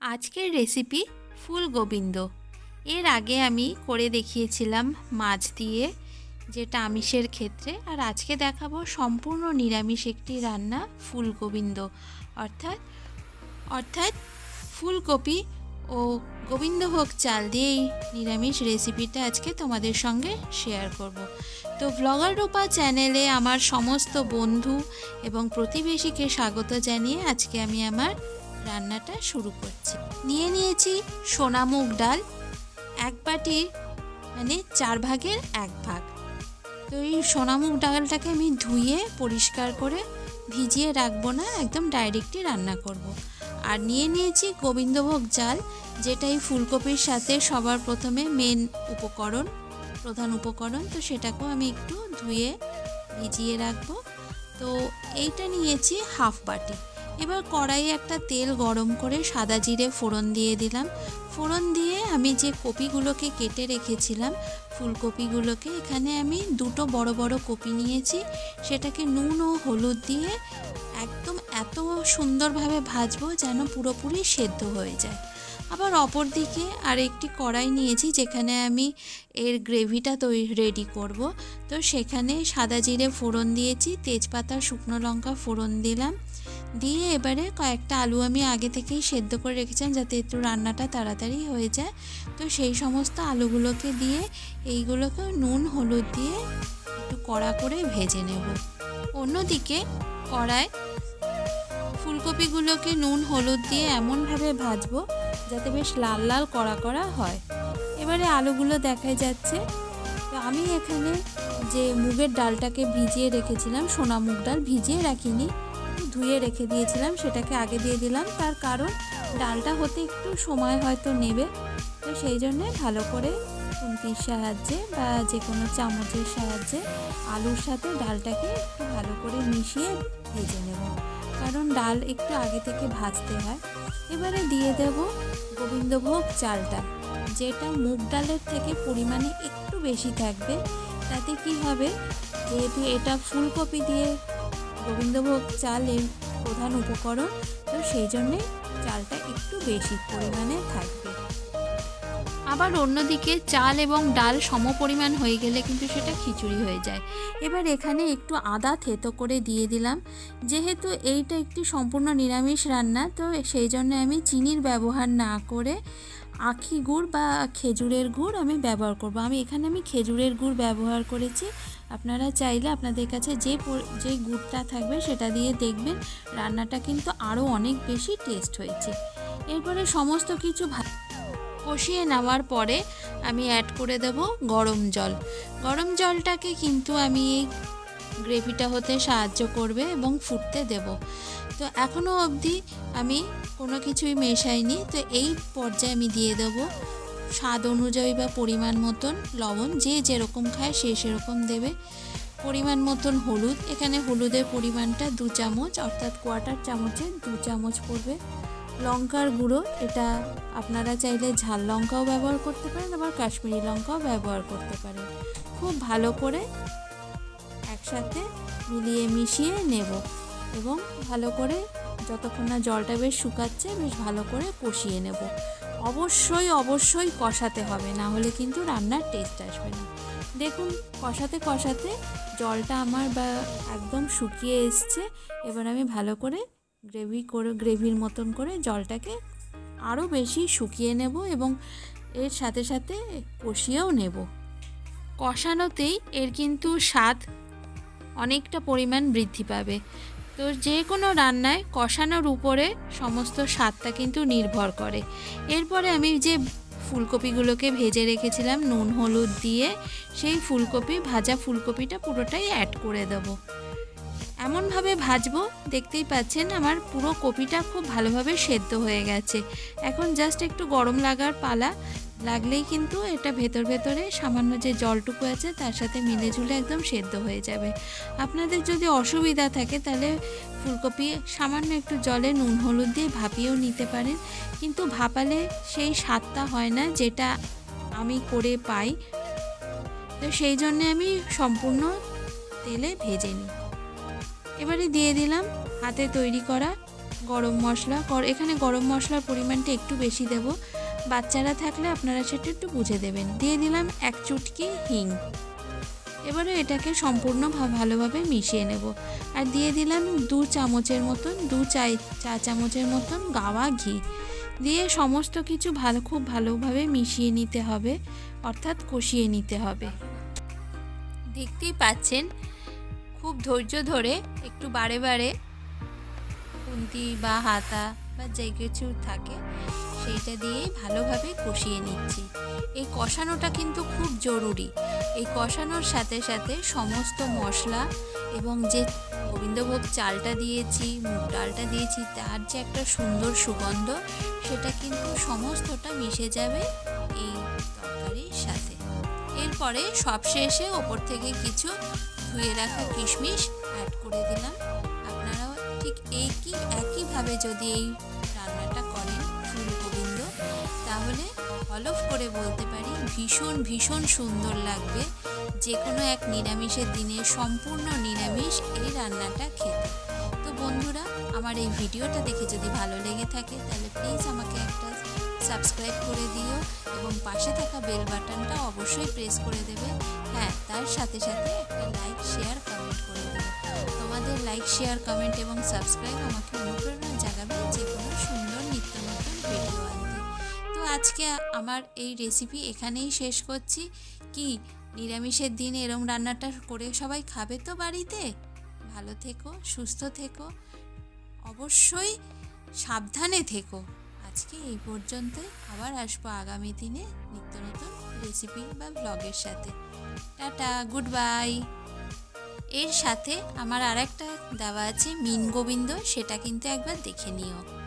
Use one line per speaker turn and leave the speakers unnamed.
আজকের রেসিপি ফুল গোবিন্দ। এর আগে আমি করে দেখিয়েছিলাম মাছ দিয়ে, যেটা আমিষের ক্ষেত্রে। আর আজকে দেখাবো সম্পূর্ণ নিরামিষ একটি রান্না ফুল গোবিন্দ। অর্থাৎ অর্থাৎ ফুলকপি ও গোবিন্দভোগ চাল দিয়ে এই নিরামিষ রেসিপিটা আজকে তোমাদের সঙ্গে শেয়ার করব। তো ব্লগার রূপা চ্যানেলে আমার সমস্ত বন্ধু এবং প্রতিবেশীকে স্বাগত জানিয়ে আজকে আমি আমার রান্নাটা শুরু করছি। নিয়ে নিয়েছি সোনামুগ ডাল, এক বাটির মানে চার ভাগের এক ভাগ। তো এই সোনামুগ ডালটাকে আমি ধুয়ে পরিষ্কার করে ভিজিয়ে রাখব না, একদম ডাইরেক্টই রান্না করব। আর নিয়ে নিয়েছি গোবিন্দভোগ চাল, যেটা এই ফুলকপির সাথে সবার প্রথমে মেন উপকরণ, প্রধান উপকরণ, তো সেটাকেও আমি একটু ধুয়ে ভিজিয়ে রাখব। তো এইটা নিয়েছি হাফ বাটি। এবার কড়াইয়ে একটা তেল গরম করে সাদা জিরে ফোড়ন দিয়ে দিলাম। ফোড়ন দিয়ে আমি যে কপিগুলোকে কেটে রেখেছিলাম, ফুলকপিগুলোকে, এখানে আমি দুটো বড় বড় কপি নিয়েছি। সেটাকে নুন ও হলুদ দিয়ে একদম এত সুন্দরভাবে ভাজবো যেন পুরোপুরি সেদ্ধ হয়ে যায়। আবার অপর দিকে আর একটি কড়াই নিয়েছি, যেখানে আমি এর গ্রেভিটা তৈরি রেডি করব। তো সেখানে সাদা জিরে ফোড়ন দিয়েছি, তেজপাতা, শুকনো লঙ্কা ফোড়ন দিলাম। দিয়ে এবারে কয়েকটা আলু আমি আগে থেকেই সেদ্ধ করে রেখেছিলাম যাতে একটু রান্নাটা তাড়াতাড়ি হয়ে যায়। তো সেই সমস্ত আলুগুলোকে দিয়ে এইগুলোকে নুন, হলুদ দিয়ে একটু কড়া করে ভেজে নেব। অন্যদিকে কড়ায় ফুলকপিগুলোকে নুন, হলুদ দিয়ে এমনভাবে ভাজবো যাতে বেশ লাল লাল, কড়া করা হয়। এবারে আলুগুলো দেখাই যাচ্ছে। তো আমি এখানে যে মুগের ডালটাকে ভিজিয়ে রেখেছিলাম, সোনা মুগ ডাল ভিজিয়ে রাখিনি ধুয়ে রেখে দিয়েছিলাম, সেটাকে আগে দিয়ে দিলাম। তার কারণ ডালটা হতে একটু সময় হয়তো নেবে। তো সেই জন্যে ভালো করে খুন্তির সাহায্যে বা যে কোনো চামচের সাহায্যে আলুর সাথে ডালটাকে একটু ভালো করে মিশিয়ে ভেজে নেব। কারণ ডাল একটু আগে থেকে ভাজতে হয়। এবারে দিয়ে দেব গোবিন্দভোগ চালটা। যেটা মুগ ডালের থেকে পরিমাণে একটু বেশি থাকবে, তাতে কি হবে? যেহেতু এটা ফুলকপি দিয়ে গোবিন্দভোগ চাল এর প্রধান উপকরণ, তো সেই জন্যে চালটা একটু বেশি পরিমাণে থাকবে। আবার অন্যদিকে চাল এবং ডাল সম পরিমাণ হয়ে গেলে কিন্তু সেটা খিচুড়ি হয়ে যায়। এবার এখানে একটু আদা থেতো করে দিয়ে দিলাম। যেহেতু এইটা একটি সম্পূর্ণ নিরামিষ রান্না, তো সেই জন্য আমি চিনির ব্যবহার না করে আখি গুড় বা খেজুরের গুড় আমি ব্যবহার করব। আমি এখানে আমি খেজুরের গুড় ব্যবহার করেছি। আপনারা চাইলে আপনাদের কাছে যে যে গুড়টা থাকবে সেটা দিয়ে দেখবেন। রান্নাটা কিন্তু আরও অনেক বেশি টেস্ট হয়েছে। এরপরে সমস্ত কিছু কষিয়ে নেওয়ার পরে আমি অ্যাড করে দেব গরম জল। গরম জলটাকে কিন্তু আমি এই গ্রেভিটা হতে সাহায্য করবে এবং ফুটতে দেব। তো এখনও অবধি আমি কোনো কিছুই মেশাইনি। তো এই পর্যায়ে আমি দিয়ে দেব স্বাদ অনুযায়ী বা পরিমাণ মতন লবণ। যে যেরকম খায় সে সেরকম দেবে। পরিমাণ মতন হলুদ। এখানে হলুদের পরিমাণটা দু চামচ, অর্থাৎ কোয়ার্টার চামচের দু চামচ পড়বে। লঙ্কার গুঁড়ো, এটা আপনারা চাইলে ঝাল লঙ্কাও ব্যবহার করতে পারেন, আবার কাশ্মীরি লঙ্কাও ব্যবহার করতে পারেন। খুব ভালো করে একসাথে মিলিয়ে মিশিয়ে নেব। এবং ভালো করে যতক্ষণ না জলটা বেশ শুকাচ্ছে, বেশ ভালো করে কষিয়ে নেব। অবশ্যই অবশ্যই কষাতে হবে, না হলে কিন্তু রান্নার টেস্ট আসবে না। দেখুন, কষাতে কষাতে জলটা আমার বা, একদম শুকিয়ে এসছে। এবার আমি ভালো করে গ্রেভি করে গ্রেভির মতন করে জলটাকে আরও বেশি শুকিয়ে নেব এবং এর সাথে সাথে কষিয়েও নেব। কষানোতেই এর কিন্তু স্বাদ অনেকটা পরিমাণ বৃদ্ধি পাবে। তো যে কোনো রান্নায় কষানোর উপরে সমস্ত স্বাদটা কিন্তু নির্ভর করে। এরপরে আমি যে ফুলকপিগুলোকে ভেজে রেখেছিলাম, নুন, হলুদ দিয়ে, সেই ফুলকপি, ভাজা ফুলকপিটা পুরোটাই অ্যাড করে দেবো। এমনভাবে ভাজবো, দেখতেই পাচ্ছেন আমার পুরো কপিটা খুব ভালোভাবে সেদ্ধ হয়ে গেছে। এখন জাস্ট একটু গরম লাগার পালা লাগলেই কিন্তু এটা ভেতর ভেতরে সামান্য যে জলটুকু আছে তার সাথে মিলে ঝুলে একদম সেদ্ধ হয়ে যাবে। আপনাদের যদি অসুবিধা থাকে তাহলে ফুলকপি সামান্য একটু জলে নুন, হলুদ দিয়ে ভাপিয়েও নিতে পারেন। কিন্তু ভাপালে সেই স্বাদটা হয় না যেটা আমি করে পাই। তো সেই জন্যে আমি সম্পূর্ণ তেলে ভেজে নিই। এবারে দিয়ে দিলাম হাতে তৈরি করা গরম মশলা। এখানে গরম মশলার পরিমাণটা একটু বেশি দেব। বাচ্চারা থাকলে আপনারা সেটা একটু বুঝে দেবেন। দিয়ে দিলাম এক চুটকি হিং। এবারে এটাকে সম্পূর্ণ ভালোভাবে মিশিয়ে নেব। আর দিয়ে দিলাম দু চামচের মতন, দু চাই চা চামচের মতন গাওয়া ঘি। দিয়ে সমস্ত কিছু ভালো খুব ভালোভাবে মিশিয়ে নিতে হবে, অর্থাৎ কষিয়ে নিতে হবে। দেখতেই পাচ্ছেন, খুব ধৈর্য ধরে একটু বারে বারে খুন্তি বা হাতা বা যে কিছু থাকে সেইটা দিয়েই ভালোভাবে কষিয়ে নিচ্ছি। এই কষানোটা কিন্তু খুব জরুরি। এই কষানোর সাথে সাথে সমস্ত মশলা এবং যে গোবিন্দভোগ চালটা দিয়েছি, মুগ ডালটা দিয়েছি, তার যে একটা সুন্দর সুগন্ধ, সেটা কিন্তু সমস্তটা মিশে যাবে এই তরকারির সাথে। এরপরে সবশেষে ওপর থেকে কিছু ধুয়ে রাখা কিশমিশ অ্যাড করে দিলাম। আপনারাও ঠিক একই, একইভাবে যদি এই তাহলে হলফ করে বলতে পারি, ভীষণ ভীষণ সুন্দর লাগবে যে কোনো এক নিরামিষের দিনে, সম্পূর্ণ নিরামিষ এই রান্নাটা খেতে। তো বন্ধুরা, আমার এই ভিডিওটা দেখে যদি ভালো লেগে থাকে, তাহলে প্লিজ আমাকে একটা সাবস্ক্রাইব করে দিও এবং পাশে থাকা বেল বাটনটা অবশ্যই প্রেস করে দেবে। হ্যাঁ তার সাথে সাথে একটা লাইক শেয়ার কমেন্ট করে দেবে। তোমাদের লাইক শেয়ার কমেন্ট এবং সাবস্ক্রাইব আমাকে অনুপ্রেরণা জাগাবে যে আজকে আমার এই রেসিপি এখানেই শেষ করছি। কি, নিরামিষের দিন এরম রান্নাটা করে সবাই খাবে তো বাড়িতে? ভালো থেকো, সুস্থ থেকো, অবশ্যই সাবধানে থেকো। আজকে এই পর্যন্ত আবার আসব আগামী দিনে নিত্য নতুন রেসিপি বা ব্লগের সাথে। টাটা গুড বাই এর সাথে আমার আর একটা দেওয়া আছে মিন গোবিন্দ সেটা কিন্তু একবার দেখে নিও।